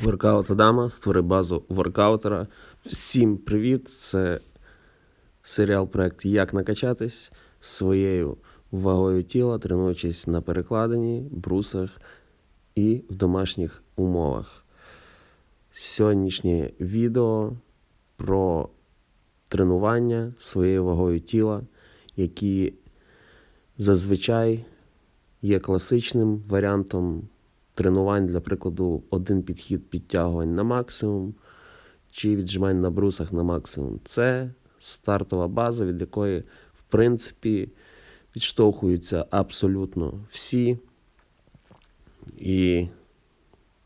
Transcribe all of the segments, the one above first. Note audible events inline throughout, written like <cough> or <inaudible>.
Воркаут Адама, створи базу воркаутера. Всім привіт! Це серіал проект Як накачатись своєю вагою тіла, тренуючись на перекладині, брусах і в домашніх умовах. Сьогоднішнє відео про тренування своєю вагою тіла, які зазвичай є класичним варіантом тренувань, для прикладу, один підхід підтягувань на максимум чи віджимань на брусах на максимум. Це стартова база, від якої, в принципі, відштовхуються абсолютно всі. І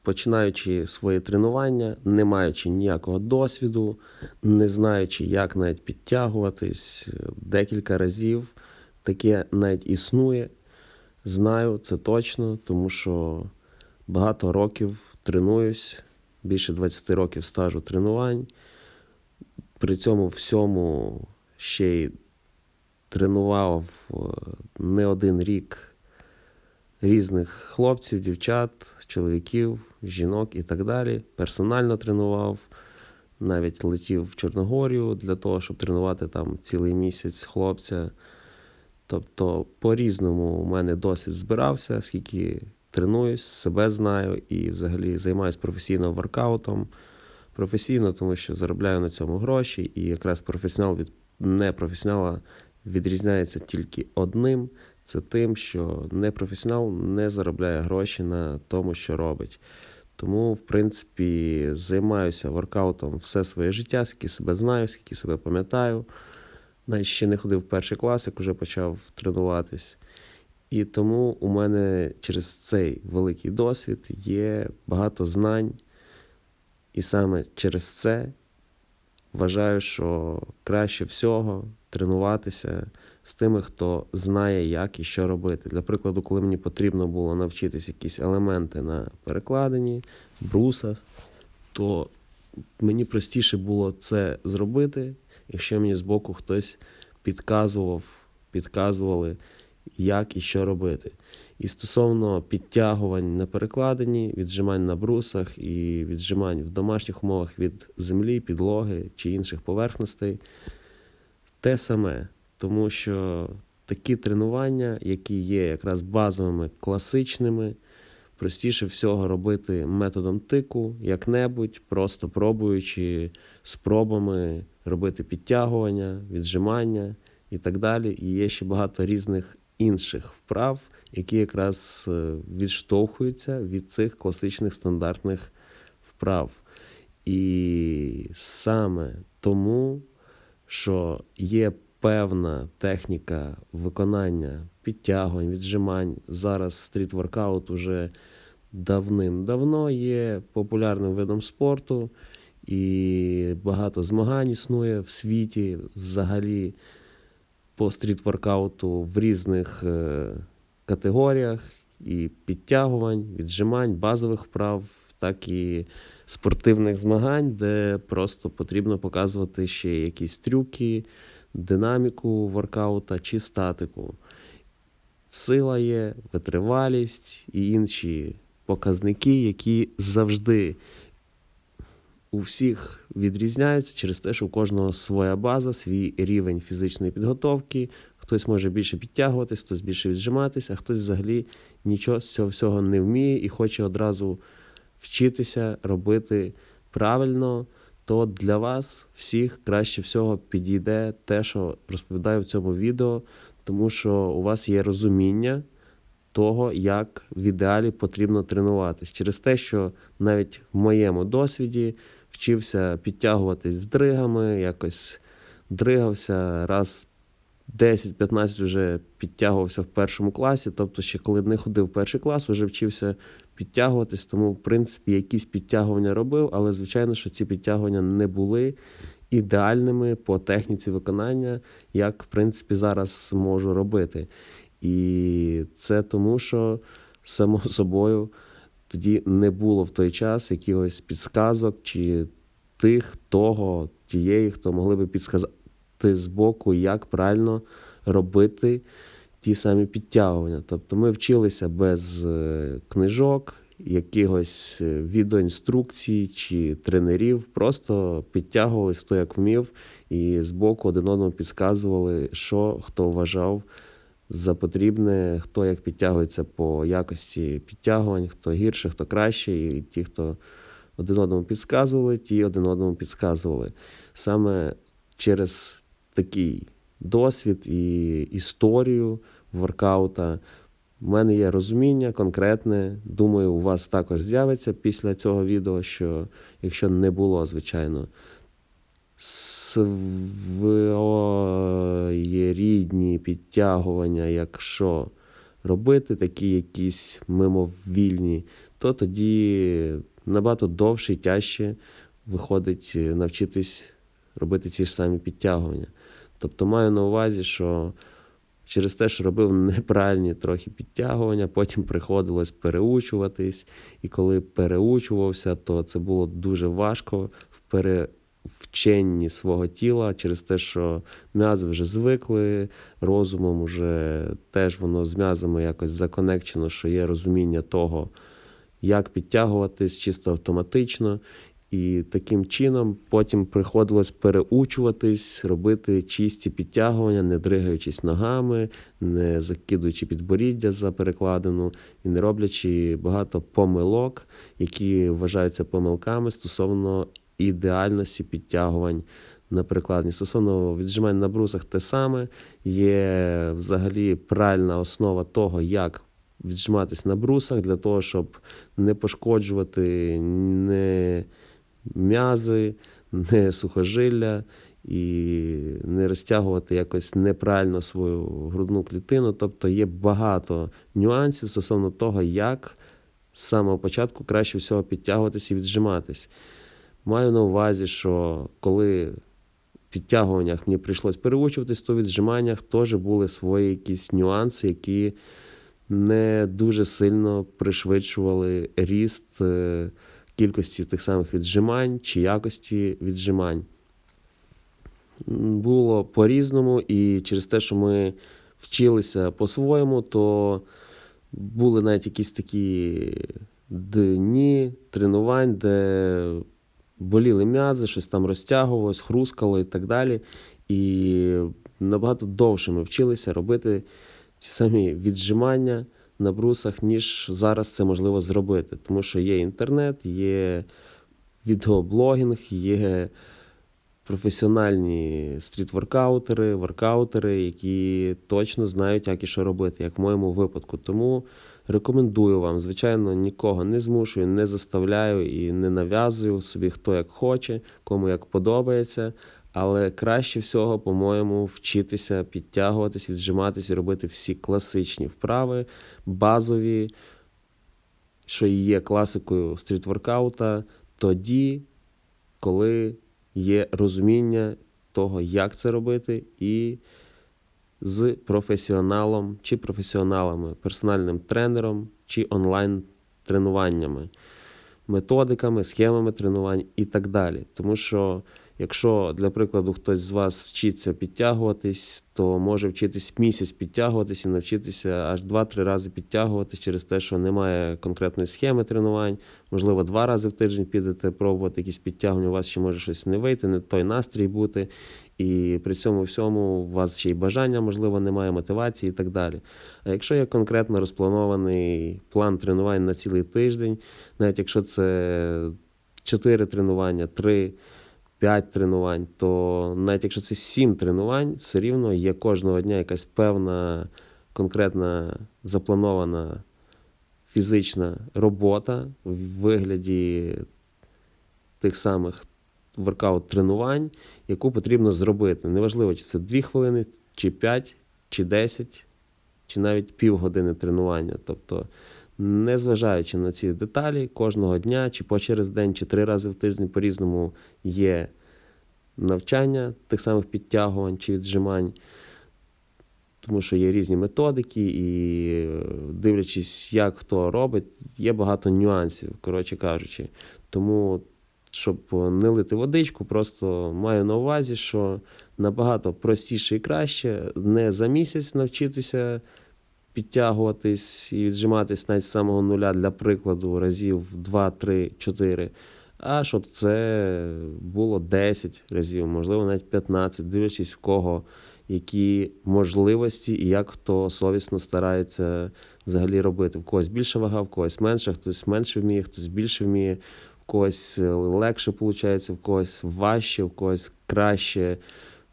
починаючи своє тренування, не маючи ніякого досвіду, не знаючи, як навіть підтягуватись, декілька разів таке навіть існує. Знаю це точно, тому що багато років тренуюсь, більше 20 років стажу тренувань. При цьому всьому ще й тренував е, не один рік різних хлопців, дівчат, чоловіків, жінок і так далі. Персонально тренував, навіть летів в Чорногорію для того, щоб тренувати там цілий місяць хлопця. Тобто, по-різному у мене досвід збирався, скільки тренуюсь, себе знаю і взагалі займаюся професійно воркаутом. Професійно, тому що заробляю на цьому гроші, і якраз професіонал від непрофесіонала відрізняється тільки одним: це тим, що непрофесіонал не заробляє гроші на тому, що робить. Тому, в принципі, займаюся воркаутом все своє життя, скільки себе знаю, скільки себе пам'ятаю. Навіть ще не ходив в перший клас, як вже почав тренуватись. І тому у мене через цей великий досвід є багато знань. І саме через це вважаю, що краще всього тренуватися з тими, хто знає, як і що робити. Для прикладу, коли мені потрібно було навчитись якісь елементи на перекладині, брусах, то мені простіше було це зробити, якщо мені збоку хтось підказував, підказували, як і що робити. І стосовно підтягувань на перекладині, віджимань на брусах і віджимань в домашніх умовах від землі, підлоги чи інших поверхностей, те саме. Тому що такі тренування, які є якраз базовими, класичними, простіше всього робити методом тику, як-небудь, просто пробуючи спробами робити підтягування, віджимання і так далі. І є ще багато різних інших вправ, які якраз е, відштовхуються від цих класичних стандартних вправ. І саме тому, що є певна техніка виконання підтягувань, віджимань. Зараз стріт-воркаут уже давним-давно є популярним видом спорту, і багато змагань існує в світі взагалі по стріт-воркауту в різних е, категоріях і підтягувань, віджимань, базових вправ, так і спортивних змагань, де просто потрібно показувати ще якісь трюки, динаміку воркаута чи статику. Сила є, витривалість і інші показники, які завжди у всіх відрізняються через те, що у кожного своя база, свій рівень фізичної підготовки. Хтось може більше підтягуватись, хтось більше віджиматися, а хтось взагалі нічого з цього всього не вміє і хоче одразу вчитися робити правильно. То для вас всіх краще всього підійде те, що розповідаю в цьому відео, тому що у вас є розуміння того, як в ідеалі потрібно тренуватись. Через те, що навіть в моєму досвіді вчився підтягуватись з дригами, якось дригався раз 10-15 вже підтягувався в першому класі. Тобто, ще коли не ходив в перший клас, вже вчився підтягуватись. Тому, в принципі, якісь підтягування робив, але звичайно, що ці підтягування не були ідеальними по техніці виконання, як в принципі зараз можу робити. І це тому, що само <laughs> собою тоді не було в той час якихось підсказок чи тих, того, тієї, хто могли би підсказати з боку, як правильно робити ті самі підтягування. Тобто ми вчилися без е, книжок якихось е, відеоінструкцій чи тренерів, просто підтягувались хто як вмів, і збоку один одному підказували, що хто вважав за потрібне, хто як підтягується по якості підтягувань, хто гірше, хто краще, і ті, хто один одному підказували, ті один одному підказували. Саме через такий досвід і історію воркаута в мене є розуміння конкретне. Думаю, у вас також з'явиться після цього відео, що якщо не було, звичайно, своєрідні підтягування, якщо робити такі якісь мимовільні, то тоді набагато довше і тяжче виходить е, навчитись робити ці ж самі підтягування. Тобто маю на увазі, що через те, що робив неправильні трохи підтягування, потім приходилось переучуватись. І коли переучувався, то це було дуже важко в перевченні свого тіла через те, що м'язи вже звикли, розумом вже теж воно з м'язами якось законекчено, що є розуміння того, як підтягуватись чисто автоматично. І таким чином потім приходилось переучуватись, робити чисті підтягування, не дригаючись ногами, не закидуючи підборіддя за перекладину і не роблячи багато помилок, які вважаються помилками стосовно ідеальності підтягувань на перекладині. Стосовно віджимань на брусах те саме, є взагалі правильна основа того, як віджиматись на брусах для того, щоб не пошкоджувати не м'язи, не сухожилля і не розтягувати якось неправильно свою грудну клітину. Тобто є багато нюансів стосовно того, як з самого початку краще всього підтягуватись і віджиматись. Маю на увазі, що коли в підтягуваннях мені прийшлось переучуватись, то в віджиманнях теж були свої якісь нюанси, які не дуже сильно пришвидшували ріст е, кількості тих самих віджимань чи якості віджимань. Було по-різному, і через те, що ми вчилися по-своєму, то були навіть якісь такі дні тренувань, де боліли м'язи, щось там розтягувалось, хрускало і так далі. І набагато довше ми вчилися робити ці самі віджимання на брусах, ніж зараз це можливо зробити. Тому що є інтернет, є відеоблогінг, є професіональні стріт-воркаутери, які точно знають, як і що робити, як в моєму випадку. Тому рекомендую вам, звичайно, нікого не змушую, не заставляю і не нав'язую собі, хто як хоче, кому як подобається. Але краще всього, по-моєму, вчитися підтягуватись, віджиматись робити всі класичні вправи, базові, що є класикою стріт-воркаута, тоді, коли є розуміння того, як це робити, і з професіоналом чи професіоналами, персональним тренером чи онлайн-тренуваннями, методиками, схемами тренувань і так далі. Тому що Якщо, для прикладу, хтось з вас вчиться підтягуватись, то може вчитись місяць підтягуватись і навчитися аж 2-3 рази підтягуватись через те, що немає конкретної схеми тренувань. Можливо, два рази в тиждень підете пробувати якісь підтягування, у вас ще може щось не вийти, не той настрій бути. І при цьому всьому у вас ще й бажання, можливо, немає мотивації і так далі. А якщо є конкретно розпланований план тренувань на цілий тиждень, навіть якщо це 4 тренування, 3 5 тренувань, то навіть якщо це 7 тренувань, все рівно є кожного дня якась певна конкретна запланована фізична робота в вигляді тих самих воркаут-тренувань, яку потрібно зробити. Неважливо, чи це 2 хвилини, чи 5, чи 10, чи навіть півгодини тренування. Тобто, незважаючи на ці деталі, кожного дня, чи по через день, чи три рази в тиждень по-різному є навчання тих самих підтягувань чи віджимань. Тому що є різні методики, і дивлячись, як хто робить, є багато нюансів, коротше кажучи. Тому, щоб не лити водичку, просто маю на увазі, що набагато простіше і краще не за місяць навчитися підтягуватись і віджиматись навіть з самого нуля для прикладу разів 2, 3, 4. А щоб це було 10 разів, можливо, навіть 15, дивлячись в кого які можливості і як хто совісно старається взагалі робити. В когось більша вага, в когось менша, хтось менше вміє, хтось більше вміє, в когось легше виходить, в когось важче, в когось краще.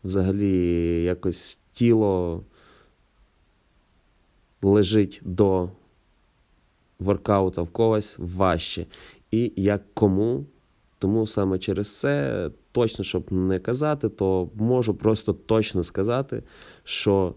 Взагалі якось тіло лежить до воркаута, в когось важче. І як кому. Тому саме через це, точно, щоб не казати, то можу просто точно сказати, що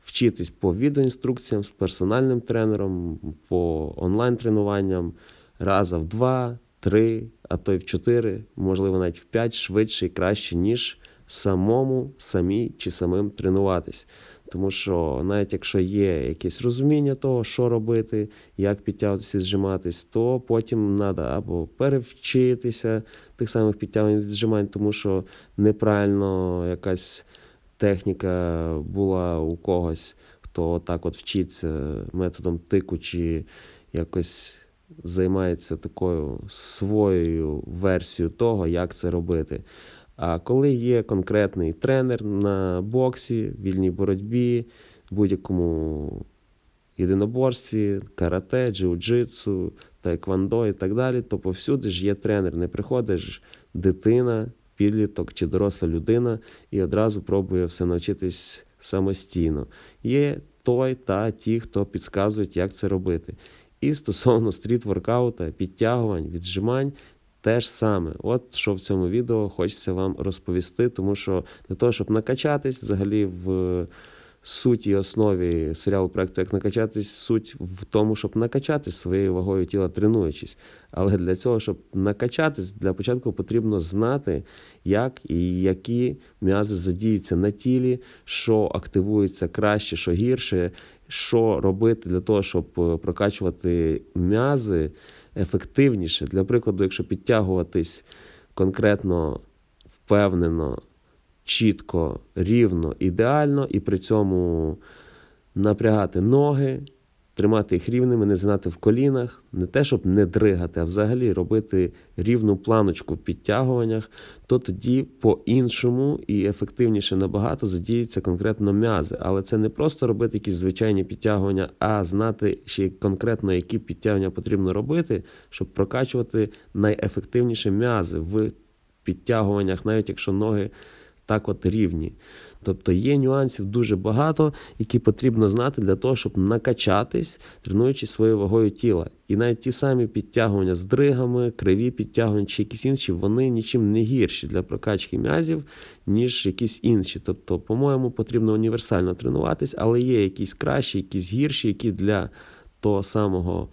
вчитись по відеоінструкціям з персональним тренером, по онлайн-тренуванням раза в два, три, а то й в чотири, можливо, навіть в п'ять швидше і краще, ніж самому, самій чи самим тренуватись. Тому що навіть якщо є якесь розуміння того, що робити, як підтягуватися зжиматись, то потім треба або перевчитися тих самих підтягувань віджимань, тому що неправильно якась техніка була у когось, хто так от вчиться методом тику чи якось займається такою своєю версією того, як це робити. А коли є конкретний тренер на боксі, вільній боротьбі, будь-якому єдиноборстві, карате, джиу-джитсу, таеквондо і так далі, то повсюди ж є тренер. Не приходиш дитина, підліток чи доросла людина і одразу пробує все навчитись самостійно. Є той та ті, хто підказують, як це робити. І стосовно стріт-воркаута, підтягувань, віджимань, те ж саме. От що в цьому відео хочеться вам розповісти, тому що для того, щоб накачатись, взагалі в суті і основі серіалу проекту Як накачатись, суть в тому, щоб накачатись своєю вагою тіла, тренуючись. Але для цього, щоб накачатись, для початку потрібно знати, як і які м'язи задіються на тілі, що активується краще, що гірше, що робити для того, щоб е, прокачувати м'язи ефективніше. Для прикладу, якщо підтягуватись конкретно впевнено, чітко, рівно, ідеально, і при цьому напрягати ноги, тримати їх рівними, не згинати в колінах, не те, щоб не дригати, а взагалі робити рівну планочку в підтягуваннях, то тоді по-іншому і ефективніше набагато задіються конкретно м'язи. Але це не просто робити якісь звичайні підтягування, а знати ще конкретно, які підтягування потрібно робити, щоб прокачувати найефективніші м'язи в підтягуваннях, навіть якщо ноги так от рівні. Тобто є нюансів дуже багато, які потрібно знати для того, щоб накачатись, тренуючи своєю вагою тіла. І навіть ті самі підтягування з дригами, криві підтягування чи якісь інші, вони нічим не гірші для прокачки м'язів, ніж якісь інші. Тобто, по-моєму, потрібно універсально тренуватись, але є якісь кращі, якісь гірші, які для того самого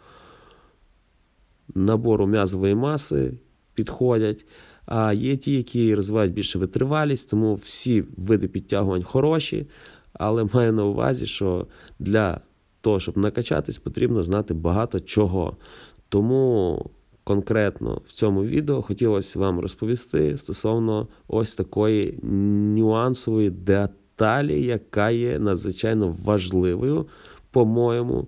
набору м'язової маси підходять. А є ті, які розвивають більше витривалість, тому всі види підтягувань хороші, але маю на увазі, що для того, щоб накачатись, потрібно знати багато чого. Тому конкретно в цьому відео хотілося вам розповісти стосовно ось такої нюансової деталі, яка є надзвичайно важливою, по-моєму,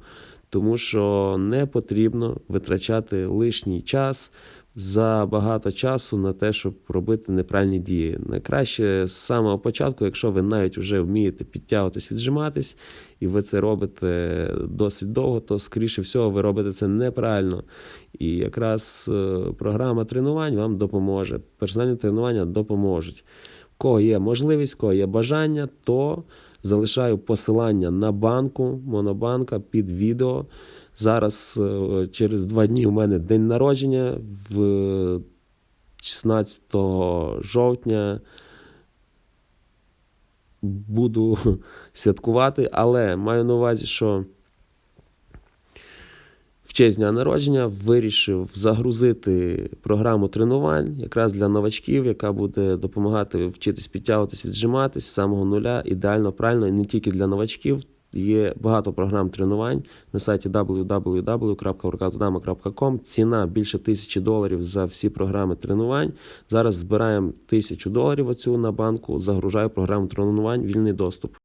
тому що не потрібно витрачати лишній час за багато часу на те, щоб робити неправильні дії. Найкраще з самого початку, якщо ви навіть вже вмієте підтягуватись, віджиматись, і ви це робите досить довго, то скоріше всього ви робите це неправильно. І якраз е, програма тренувань вам допоможе. Персональні тренування допоможуть. В кого є можливість, в кого є бажання, то залишаю посилання на банку, монобанка під відео. Зараз е, через два дні у мене день народження в 16 жовтня. Буду <laughs> святкувати, але маю на увазі, що в честь дня народження вирішив загрузити програму тренувань якраз для новачків, яка буде допомагати вчитись підтягуватись, віджиматись з самого нуля, ідеально, правильно, і не тільки для новачків. Є багато програм тренувань на сайті www.workoutdama.com. Ціна більше тисячі доларів за всі програми тренувань. Зараз збираємо тисячу доларів оцю на банку, загружаю програму тренувань, вільний доступ.